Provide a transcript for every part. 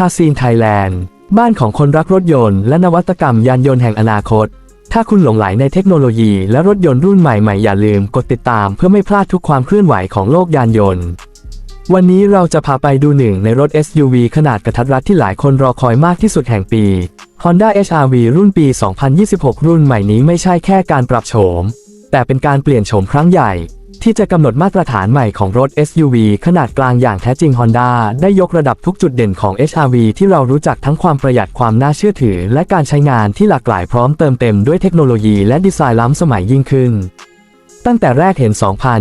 คาซีนไทยแลนด์ บ้านของคนรักรถยนต์และนวัตกรรมยานยนต์แห่งอนาคต ถ้าคุณหลงไหลในเทคโนโลยีและรถยนต์รุ่นใหม่ๆ อย่าลืมกดติดตามเพื่อไม่พลาดทุกความเคลื่อนไหวของโลกยานยนต์ วันนี้เราจะพาไปดูหนึ่งในรถ SUV ขนาดกระทัดรัดที่หลายคนรอคอยมากที่สุดแห่งปี Honda HR-V รุ่นปี 2026 รุ่นใหม่นี้ไม่ใช่แค่การปรับโฉม แต่เป็นการเปลี่ยนโฉมครั้งใหญ่ ที่จะกำหนดมาตรฐานใหม่ของรถ SUV ขนาดกลางอย่างแท้จริง Honda ได้ยกระดับทุกจุดเด่นของ HR-V ที่เรารู้จักทั้งความประหยัดความน่าเชื่อถือ และการใช้งานที่หลากหลายพร้อมเติมเต็มด้วยเทคโนโลยีและดีไซน์ล้ำสมัยยิ่งขึ้น ตั้งแต่แรกเห็น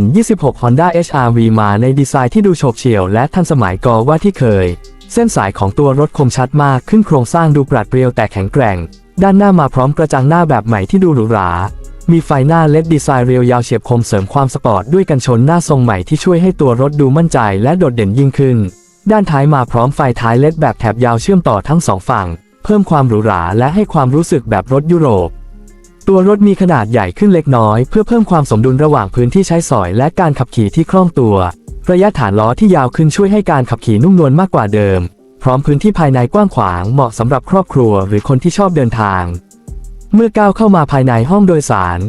2026 Honda HR-V มาในดีไซน์ที่ดูโฉบเฉี่ยวและทันสมัยกว่าที่เคย เส้นสายของตัวรถคมชัดมากขึ้นโครงสร้างดูปราดเปรียวแต่แข็งแกร่ง ด้านหน้ามาพร้อมกระจังหน้าแบบใหม่ที่ดูหรูหรา มีไฟหน้าเล็ดดีไซน์เรียวยาวเฉียบคมเสริมความสปอร์ตด้วยกันชนหน้าทรงใหม่ที่ช่วยให้ตัวรถดูมั่นใจและโดดเด่นยิ่งขึ้น ด้านท้ายมาพร้อมไฟท้ายเล็ดแบบแถบยาวเชื่อมต่อทั้งสองฝั่ง เพิ่มความหรูหราและให้ความรู้สึกแบบรถยุโรป ตัวรถมีขนาดใหญ่ขึ้นเล็กน้อย เพื่อเพิ่มความสมดุลระหว่างพื้นที่ใช้สอยและการขับขี่ที่คล่องตัว ระยะฐานล้อที่ยาวขึ้นช่วยให้การขับขี่นุ่มนวลมากกว่าเดิม พร้อมพื้นที่ภายในกว้างขวางเหมาะสำหรับครอบครัว หรือคนที่ชอบเดินทาง เมื่อก้าวเข้ามาภายในห้องโดยสาร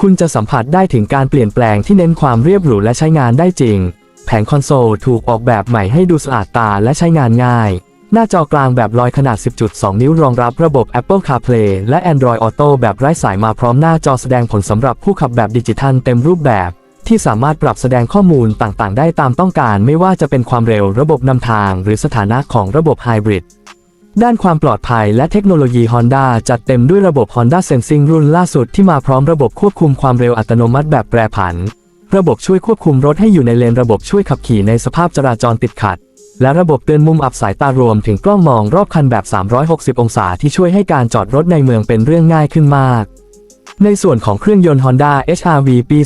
คุณจะสัมผัสได้ถึงการเปลี่ยนแปลงที่เน้นความเรียบหรูและใช้งานได้จริง แผงคอนโซลถูกออกแบบใหม่ให้ดูสะอาดตาและใช้งานง่าย หน้าจอกลางแบบลอยขนาด 10.2 นิ้วรองรับระบบ Apple CarPlay และ Android Auto แบบไร้สายมาพร้อมหน้าจอแสดงผลสำหรับผู้ขับแบบดิจิทัลเต็มรูปแบบ ที่สามารถปรับแสดงข้อมูลต่างๆ ได้ตามต้องการ ไม่ว่าจะเป็นความเร็ว ระบบนำทาง หรือสถานะของระบบไฮบริด ด้านความปลอดภัยและเทคโนโลยี Honda จัดเต็มด้วยระบบ Honda Sensing รุ่นล่าสุดที่มาพร้อมระบบควบคุมความเร็วอัตโนมัติแบบแปรผัน ระบบช่วยควบคุมรถให้อยู่ในเลนระบบช่วยขับขี่ในสภาพจราจรติดขัด และระบบเตือนมุมอับสายตารวมถึงกล้องมองรอบคันแบบ 360 องศาที่ช่วยให้การจอดรถในเมืองเป็นเรื่องง่ายขึ้นมาก ในส่วนของเครื่องยนต์ Honda HR-V ปี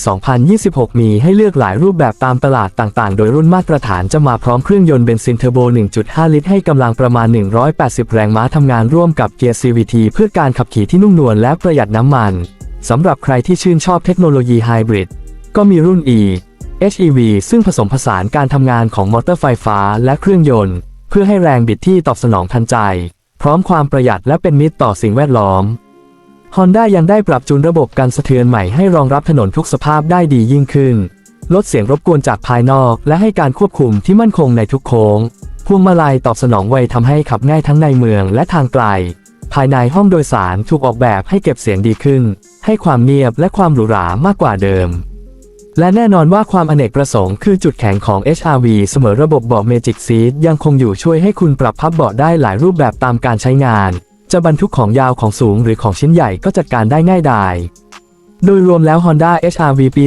2026 มีให้เลือกหลายรูปแบบตามตลาดต่างๆ โดยรุ่นมาตรฐานจะมาพร้อมเครื่องยนต์เบนซินเทอร์โบ 1.5 ลิตรให้กำลังประมาณ 180 แรงม้าทำงานร่วมกับเกียร์ CVT เพื่อการขับขี่ที่นุ่มนวลและประหยัดน้ำมัน สำหรับใครที่ชื่นชอบเทคโนโลยีไฮบริดก็มีรุ่น E HEV ซึ่งผสมผสานการทำงานของมอเตอร์ไฟฟ้าและเครื่องยนต์ เพื่อให้แรงบิดที่ตอบสนองทันใจ พร้อมความประหยัดและเป็นมิตรต่อสิ่งแวดล้อม Honda ยังได้ปรับจูนระบบการสะเทือนใหม่ให้รองรับถนนทุกสภาพได้ดียิ่งขึ้น ลดเสียงรบกวนจากภายนอก และให้การควบคุมที่มั่นคงในทุกโค้ง พวงมาลัยตอบสนองไวทำให้ขับง่ายทั้งในเมืองและทางไกล ภายในห้องโดยสารถูกออกแบบให้เก็บเสียงดีขึ้น ให้ความเงียบและความหรูหรามากกว่าเดิม และแน่นอนว่าความอเนกประสงค์คือจุดแข็งของ HR-V เสมอระบบเบาะ Magic Seat ยังคงอยู่ช่วยให้คุณปรับพับเบาะได้หลายรูปแบบตามการใช้งาน จะบรรทุกของยาวของสูงหรือของชิ้นใหญ่ก็จัดการได้ง่ายดายโดยรวมแล้ว Honda HR-V ปี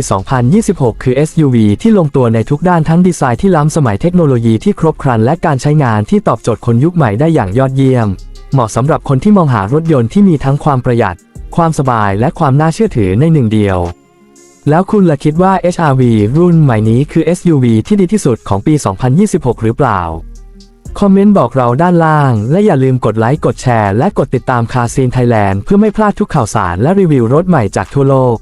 2026 คือ SUV ที่ลงตัวในทุกด้านทั้งดีไซน์ที่ล้ำสมัยเทคโนโลยีที่ครบครันและการใช้งานที่ตอบโจทย์คนยุคใหม่ได้อย่างยอดเยี่ยม เหมาะสำหรับคนที่มองหารถยนต์ที่มีทั้งความประหยัด ความสบายและความน่าเชื่อถือในหนึ่งเดียว แล้วคุณล่ะคิดว่า HR-V รุ่นใหม่นี้คือ SUV ที่ดีที่สุดของปี 2026 หรือเปล่า คอมเมนต์บอกเราด้านล่าง และอย่าลืมกดไลค์ กดแชร์ และกดติดตามคาซีนไทยแลนด์เพื่อไม่พลาดทุกข่าวสารและรีวิวรถใหม่จากทั่วโลก